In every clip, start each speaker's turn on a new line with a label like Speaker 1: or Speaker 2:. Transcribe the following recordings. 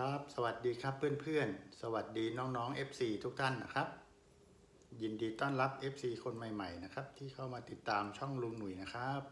Speaker 1: ครับ สวัสดีครับเพื่อนๆ สวัสดีน้องๆ FC ทุกท่านนะครับ ยินดีต้อนรับ FC คนใหม่ๆนะครับ ที่เข้ามาติดตามช่องลุงหนุ่ยนะครับ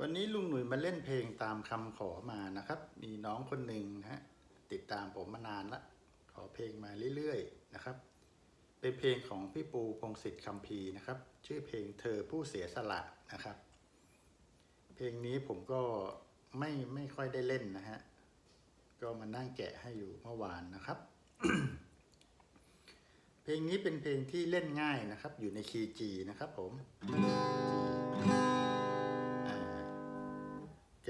Speaker 1: วันนี้ลุงหนุ่ยมาเล่นเพลงตามคำขอมานะครับ มีน้องคนหนึ่งนะฮะติดตามผมมานานละขอเพลงมาเรื่อยๆนะครับ เป็นเพลงของพี่ปูพงศิษฐ์คำพีนะครับ ชื่อเพลงเธอผู้เสียสละนะครับ เพลงนี้ผมก็ไม่ไม่ค่อยได้เล่นนะฮะ ก็มานั่งแกะให้อยู่เมื่อวานนะครับ เพลงนี้เป็นเพลงที่เล่นง่ายนะครับ อยู่ในคีย์ G นะครับผม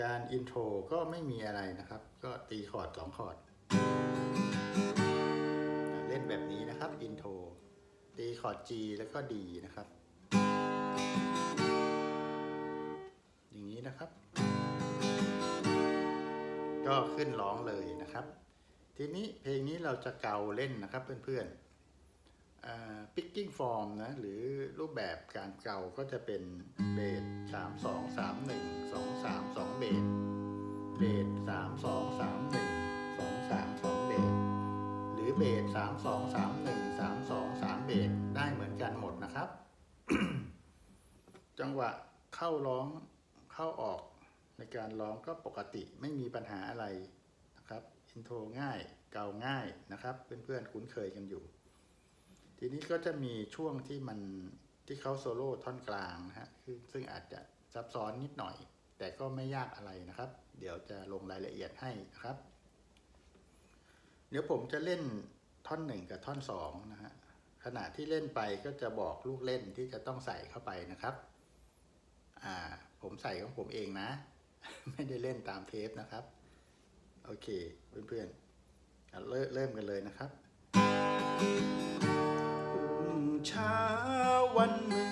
Speaker 1: การอินโทรก็ไม่มีอะไรนะครับ ก็ตีคอร์ดสองคอร์ดเล่นแบบนี้นะครับอินโทรตีคอร์ด G แล้วก็ D นะครับ อย่างนี้นะครับ ก็ขึ้นร้องเลยนะครับ ทีนี้เพลงนี้เราจะเกาเล่นนะครับเพื่อนๆ picking form นะ หรือรูปแบบการเกาก็จะเป็นเบสสามสองสามหนึ่งสองสามสองเบสเบสสามสองสามหนึ่งสองสามสองเบสหรือเบสสามสองสามหนึ่งสามสองสามเบสได้เหมือนกันหมดนะครับ จังหวะเข้าร้องเข้าออก ในการร้องก็ปกติไม่มีปัญหาอะไรนะครับอินโทรง่ายเกาง่ายนะครับ เพื่อนๆคุ้นเคยกันอยู่ ทีนี้ก็จะมีช่วงที่มันที่เขาโซโล่ท่อนกลางนะฮะคือซึ่งอาจจะซับซ้อนนิดหน่อย แต่ก็ไม่ยากอะไรนะครับ เดี๋ยวจะลงรายละเอียดให้นะครับ เดี๋ยวผมจะเล่นท่อนหนึ่งกับท่อนสองนะฮะขณะที่เล่นไปก็จะบอกลูกเล่นที่จะต้องใส่เข้าไปนะครับ อ่า ผมใส่ของผมเองนะ ไม่ได้เล่นตามเทปนะครับ โอเคเพื่อนๆเริ่มเริ่มกันเลยนะครับเช้าวันห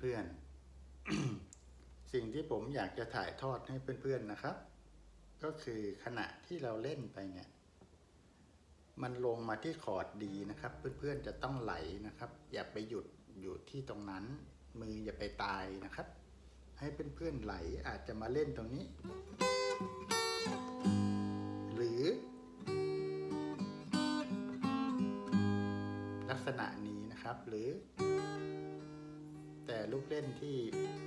Speaker 1: เพื่อนๆ สิ่งที่ผมอยากจะถ่ายทอดให้เพื่อนๆนะครับ ก็คือขณะที่เราเล่นไปเนี่ยมันลงมาที่คอร์ดดีนะครับ เพื่อนๆจะต้องไหลนะครับ อย่าไปหยุดอยู่ที่ตรงนั้น มืออย่าไปตายนะครับ ให้เพื่อนๆไหลอาจจะมาเล่นตรงนี้ หรือ ลักษณะนี้นะครับหรือ แต่ลูกเล่นที่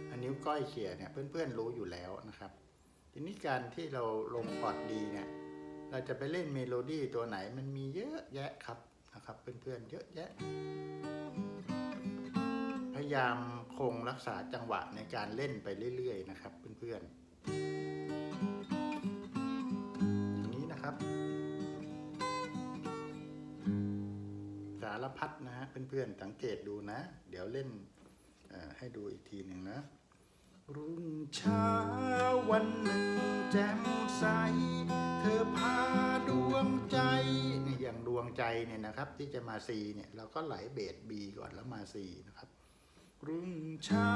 Speaker 1: อนิ้วก้อยเขี่ยเนี่ยเพื่อนๆรู้อยู่แล้วนะครับ ทีนี้การที่เราลงคอร์ดดีเนี่ยเราจะไปเล่นเมโลดี้ตัวไหนมันมีเยอะแยะครับนะครับ เพื่อนๆเยอะแยะ พยายามคงรักษาจังหวะในการเล่นไปเรื่อยๆนะครับ เพื่อนๆอย่างนี้นะครับสารพัดนะฮะเพื่อนๆสังเกตดูนะ เดี๋ยวเล่น ให้ดูอีกทีหนึ่งนะ รุ่งเช้าวันหนึ่งแจ่มใส เธอพาดวงใจนี่อย่างดวงใจเนี่ยนะครับ ที่จะมาซีเนี่ยเราก็ไหลเบสบีก่อนแล้วมาซีนะครับ รุ่งเช้า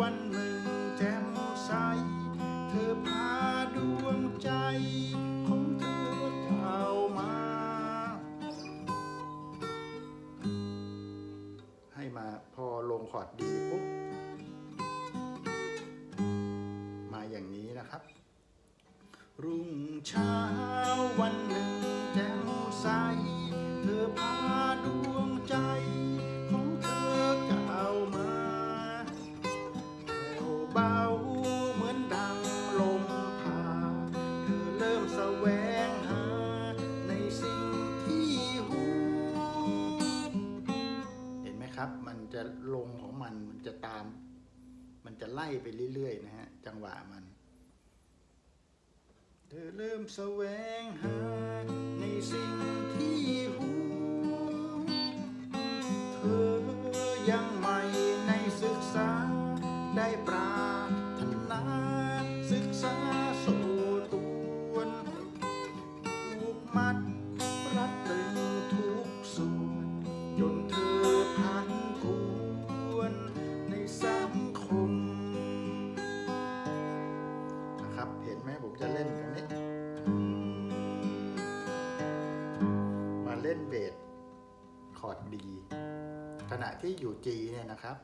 Speaker 1: วันหนึ่งแจ่มใส เธอพาดวงใจ ไล่ไปเรื่อยๆนะฮะ จังหวะมัน เธอเริ่มแสวงหาในสิ่งที่หูเธอยัง ที่อยู่ G เนี่ยนะครับ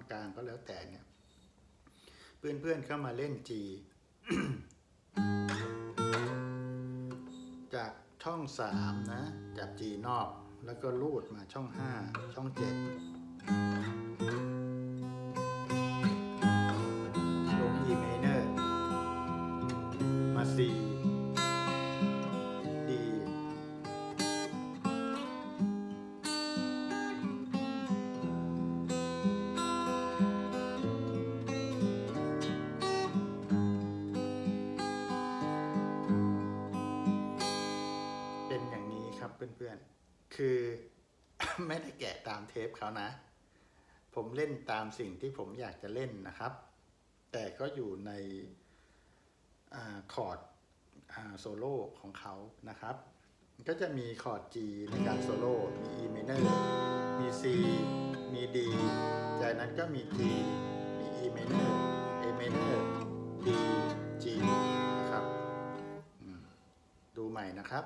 Speaker 1: อท่อนกลางก็แล้วแต่เนี่ย เพื่อนๆเข้ามาเล่น G จากช่อง3นะ จาก G นอก แล้วก็ลูดมาช่อง5ช่อง7ล คือไม่ได้แกะตามเทปเขานะ ผมเล่นตามสิ่งที่ผมอยากจะเล่นนะครับ แต่ก็อยู่ในอคอร์ดโซโล่ของเขานะครับ ก็จะมีคอร์ด G ในการโซโล่ มี E minor มี C มี D จากนั้นก็มี G มี E minor A minor D G นะครับ ดูใหม่นะครับ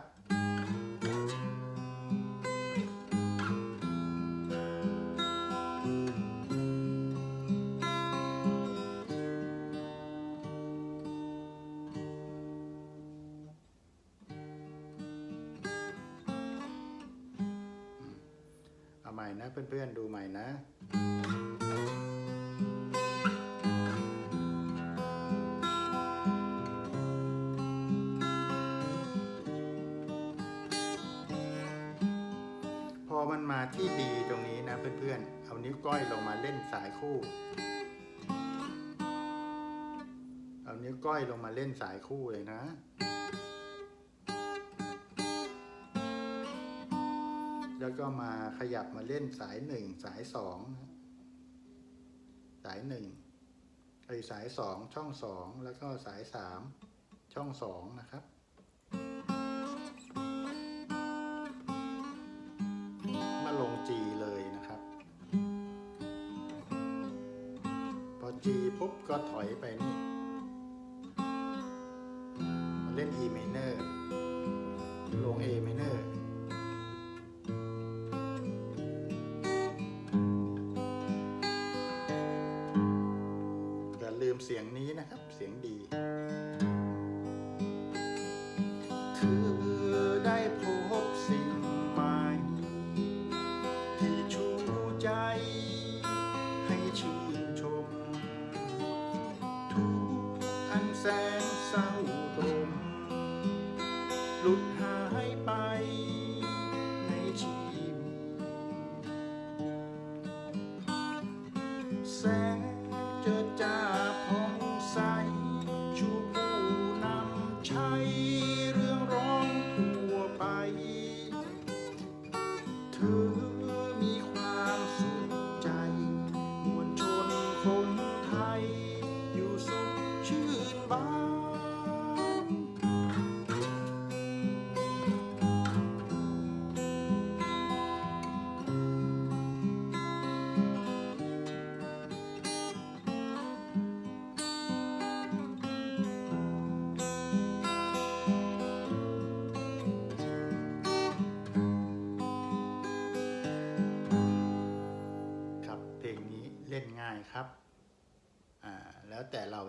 Speaker 1: นะเพื่อนๆดูใหม่นะพอมันมาที่ดีตรงนี้นะเพื่อนๆ เอานิ้วก้อยลงมาเล่นสายคู่ เอานิ้วก้อยลงมาเล่นสายคู่เลยนะ ก็มาขยับมาเล่นสายหนึ่งสายสองสายหนึ่งไอสายสองช่องสองแล้วก็สายสามช่องสองนะครับ มาลง G เลยนะครับ พอ G ปุ๊บก็ถอยไปนี่มาเล่น E minor ลง A minor เสียงนี้นะครับ เสียงดี เธอได้พบสิ่งใหม่ ที่ชูใจ ให้ชื่นชม ทุกอันแสน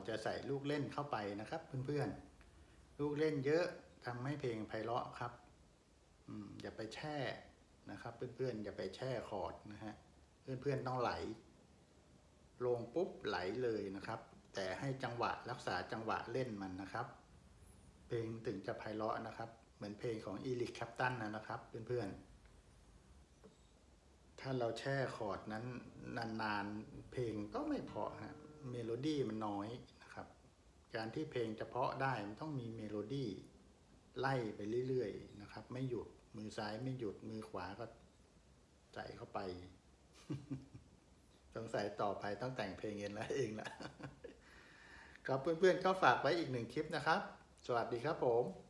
Speaker 1: จะใส่ลูกเล่นเข้าไปนะครับ เพื่อนๆ ลูกเล่นเยอะทำให้เพลงไพเราะครับอย่าไปแช่นะครับ เพื่อนๆอย่าไปแช่คอร์ดนะฮะเพื่อนๆต้องไหล ลงปุ๊บไหลเลยนะครับ แต่ให้จังหวะรักษาจังหวะเล่นมันนะครับ เพลงถึงจะไพเราะนะครับ เหมือนเพลงของอีลิคแคปตันนะครับ เพื่อนๆถ้าเราแช่คอร์ดนั้นนานๆ เพลงก็ไม่เพาะฮะ เมโลดี้มันน้อยนะครับ การที่เพลงจะเพาะได้มันต้องมีเมโลดี้ไล่ไปเรื่อยๆนะครับ ไม่หยุดมือซ้ายไม่หยุดมือขวาก็ใส่เข้าไป สงสัยต่อไปต้องแต่งเพลงเองแล้วเองละครับเพื่อนๆก็ฝากไว้อีกหนึ่งคลิปนะครับ สวัสดีครับผม